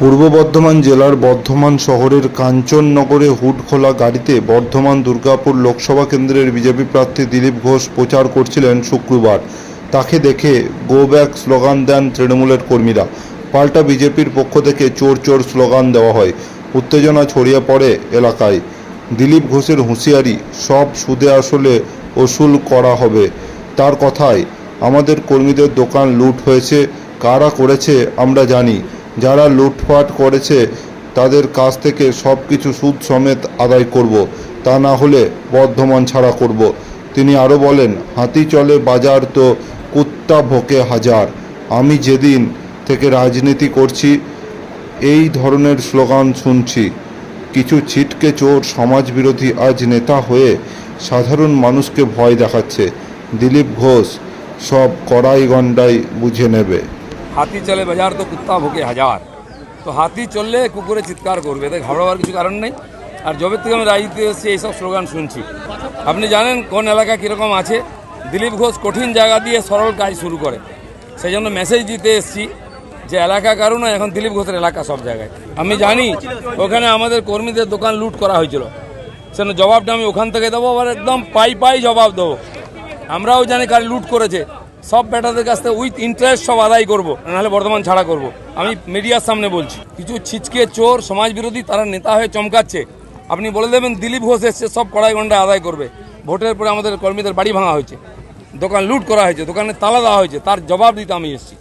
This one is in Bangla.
পূর্ব বর্ধমান জেলার বর্ধমান শহরের কাঞ্চননগরে হুড খোলা গাড়িতে বর্ধমান দুর্গাপুর লোকসভা কেন্দ্রের বিজেপি প্রার্থী দিলীপ ঘোষ প্রচার করছিলেন শুক্রবার। তাকে দেখে গো ব্যাক স্লোগান দেন তৃণমূলের কর্মীরা। পাল্টা বিজেপির পক্ষ থেকে চোর চোর স্লোগান দেওয়া হয়। উত্তেজনা ছড়িয়ে পড়ে এলাকায়। দিলীপ ঘোষের হুঁশিয়ারি, সব সুদে আসলে ওসুল করা হবে। তার কথায়, আমাদের কর্মীদের দোকান লুট হয়েছে, কারা করেছে আমরা জানি। যারা লুটপাট করেছে, তাদের কাছ থেকে সব কিছু সুদ সমেত আদায় করব। তা না হলে বর্ধমান ছাড়া করব। তিনি আরও বলেন, হাতি চলে বাজার তো কুত্তা ভোকে হাজার। আমি যেদিন থেকে রাজনীতি করছি, এই ধরনের স্লোগান শুনছি। কিছু ছিটকে চোর, সমাজবিরোধী আজ নেতা হয়ে সাধারণ মানুষকে ভয় দেখাচ্ছে। দিলীপ ঘোষ সব কড়াই গন্ডাই বুঝে নেবে। হাতি চলে বাজার তো কুত্তা ভোকে হাজার। তো হাতি চললে কুকুরে চিৎকার করবে। তাই ঘাবড়াবার কিছু কারণ নেই। আর যবে থেকে আমি রাজনীতি এসেছি এইসব স্লোগান শুনছি। আপনি জানেন কোন এলাকা কীরকম আছে? দিলীপ ঘোষ কঠিন জায়গা দিয়ে সরল কাজ শুরু করে। সেই জন্য মেসেজ দিতে এসেছি যে এলাকা কারণ এখন দিলীপ ঘোষের এলাকা সব জায়গায়। আমি জানি ওখানে আমাদের কর্মীদের দোকান লুট করা হয়েছিল। সেজন্য জবাবটা আমি ওখান থেকে দেবো, আবার একদম পাই পাই জবাব দেবো। আমরাও জানি কার লুট করেছে। সব ব্যাটারদের কাছ থেকে উইথ ইন্টারেস্ট সব আদায় করব নাহলে বর্তমান ছাড়া করব। আমি মিডিয়ার সামনে বলছি, কিছু ছিচকে চোর সমাজ বিরোধী তারা নেতা হয়ে চমকাচ্ছে। আপনি বলে দেবেন দিলীপ ঘোষ এসছে, সব কড়াই গন্ডা আদায় করবে। ভোটের পরে আমাদের কর্মীদের বাড়ি ভাঙা হয়েছে। দোকান লুট করা হয়েছে দোকানে তালা দেওয়া হয়েছে, তার জবাব দিতে আমি এসেছি।